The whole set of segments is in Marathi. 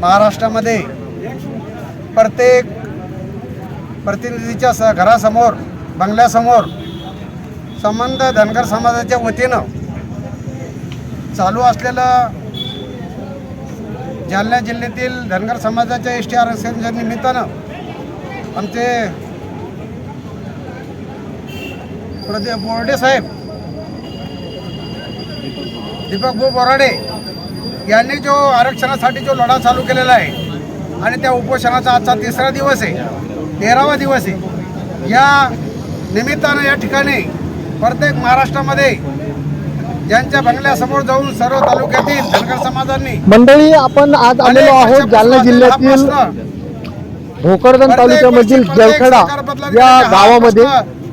महाराष्ट्रामध्ये प्रत्येक प्रतिनिधीच्या स घरासमोर बंगल्यासमोर संबंध धनगर समाजाच्या वतीनं चालू असलेलं जालना जिल्ह्यातील धनगर समाजाच्या एस टी आरक्षणच्या निमित्तानं आमचे प्रदे बोर्डे साहेब दीपक भाऊ बोराडे यांनी जो आरक्षणासाठी जो लढा चालू केलेला आहे आणि त्या उपोषणाचा आजचा तिसरा दिवस आहे तेरावा दिवस आहे या निमित्तानं या ठिकाणी प्रत्येक महाराष्ट्रामध्ये ज्यांच्या बंगल्यासमोर जाऊन सर्व तालुक्यातील धनगर समाजांनी मंडळी आपण आज आलेलो आहोत जालना जिल्ह्यातील भोकरदन तालुक्यामधील जलखडा या गावामध्ये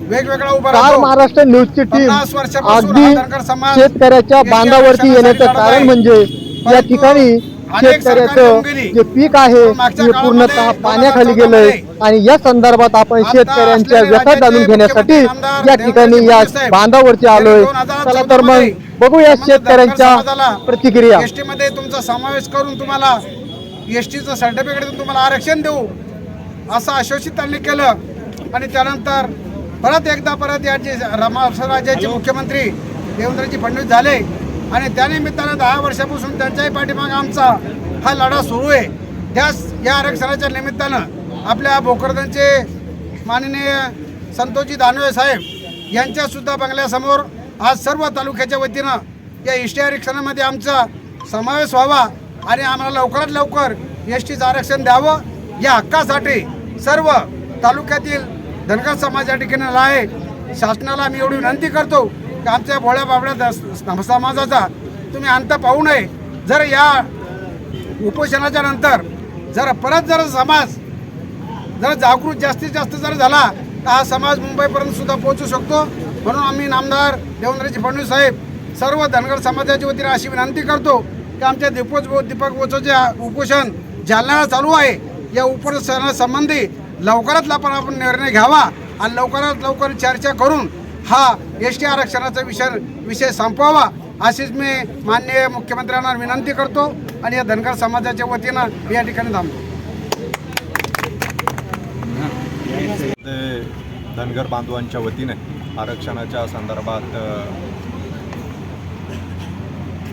वेगवेगळा उभा. महाराष्ट्र न्यूजची टीम अगदी शेतकऱ्याच्या बांधावरती येण्याचं कारण म्हणजे. या ठिकाणी शेतकऱ्याचं. जे पीक आहे ते पूर्णतः पाण्याखाली गेलंय आणि या संदर्भात आपण शेतकऱ्यांच्या व्यथा जाणून घेण्यासाठी या ठिकाणी या बांधावरती आलोय. चला तर मग बघूया शेतकऱ्यांच्या प्रतिक्रिया. मध्ये तुमचा समावेश करून तुम्हाला एस टीचं सर्टिफिकेट देऊन तुम्हाला आरक्षण देऊ असं आश्वासित त्यांनी केलं. आणि त्यानंतर परत एकदा परत या जे महाराष्ट्र राज्याचे मुख्यमंत्री देवेंद्रजी फडणवीस झाले. आणि त्यानिमित्तानं दहा वर्षापासून त्यांच्याही पाठीमागं आमचा हा लढा सुरू आहे. त्याच या आरक्षणाच्या निमित्तानं आपल्या भोकरदनचे माननीय संतोषजी दानवे साहेब यांच्यासुद्धा बंगल्यासमोर आज सर्व तालुक्याच्या वतीनं या एस टी आरक्षणामध्ये आमचा समावेश व्हावा आणि आम्हाला लवकरात लवकर एस टीचं आरक्षण द्यावं. या हक्कासाठी सर्व तालुक्यातील धनगर समाज या ठिकाणी आहे. शासनाला मी एवढी विनंती करतो की आमच्या भोळ्या बाबड्या द- समाजाचा तुम्ही अंत पाहू नये. जर या उपोषणाच्या नंतर जर परत जर समाज जर जागृत जास्तीत जास्त जर झाला तर हा समाज मुंबईपर्यंत सुद्धा पोहोचू शकतो. म्हणून आम्ही नामदार देवेंद्रजी फडणवीस साहेब सर्व धनगर समाजाच्या वतीने अशी विनंती करतो की आमच्या दीपोज दीपक बोचोचे उपोषण जालन्याला चालू आहे. या उपोषणासंबंधी लवकरात लवकर आपण निर्णय घ्यावा आणि लवकरात लवकर चर्चा करून हा एस टी आरक्षणाचा विषय विषय संपवावा अशीच मी माननीय मुख्यमंत्र्यांना विनंती करतो आणि या धनगर समाजाच्या वतीनं या ठिकाणी थांबतो. धनगर बांधवांच्या वतीने आरक्षणाच्या संदर्भात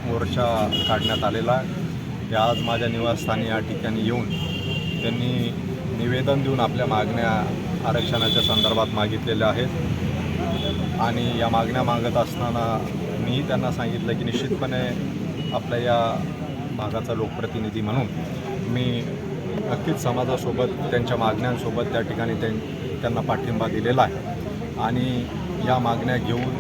मोर्चा काढण्यात आलेला आहे. ते आज माझ्या निवासस्थानी या ठिकाणी येऊन त्यांनी निवेदन देऊन आपल्या मागण्या आरक्षणाच्या संदर्भात मागितलेल्या आहेत. आणि या मागण्या मागत असताना मी त्यांना सांगितलं की निश्चितपणे आपल्या या भागाचा लोकप्रतिनिधी म्हणून मी नक्कीच समाजासोबत त्यांच्या मागण्यांसोबत त्या ठिकाणी त्यां त्यांना पाठिंबा दिलेला आहे. आणि या मागण्या घेऊन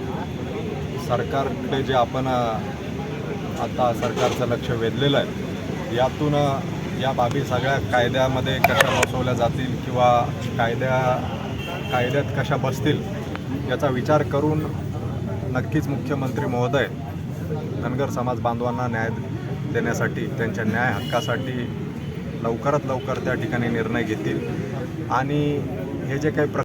सरकारकडे जे आपण आता सरकारचं लक्ष वेधलेलं आहे यातून या बाबी सगळ्या कायद्यामध्ये कशा बसवल्या जातील किंवा कायद्या कायद्यात कशा बसतील याचा विचार करून नक्कीच मुख्यमंत्री महोदय धनगर समाज बांधवांना न्याय देण्यासाठी त्यांच्या न्याय हक्कासाठी लवकरात लवकर त्या ठिकाणी निर्णय घेतील. आणि हे जे काही प्र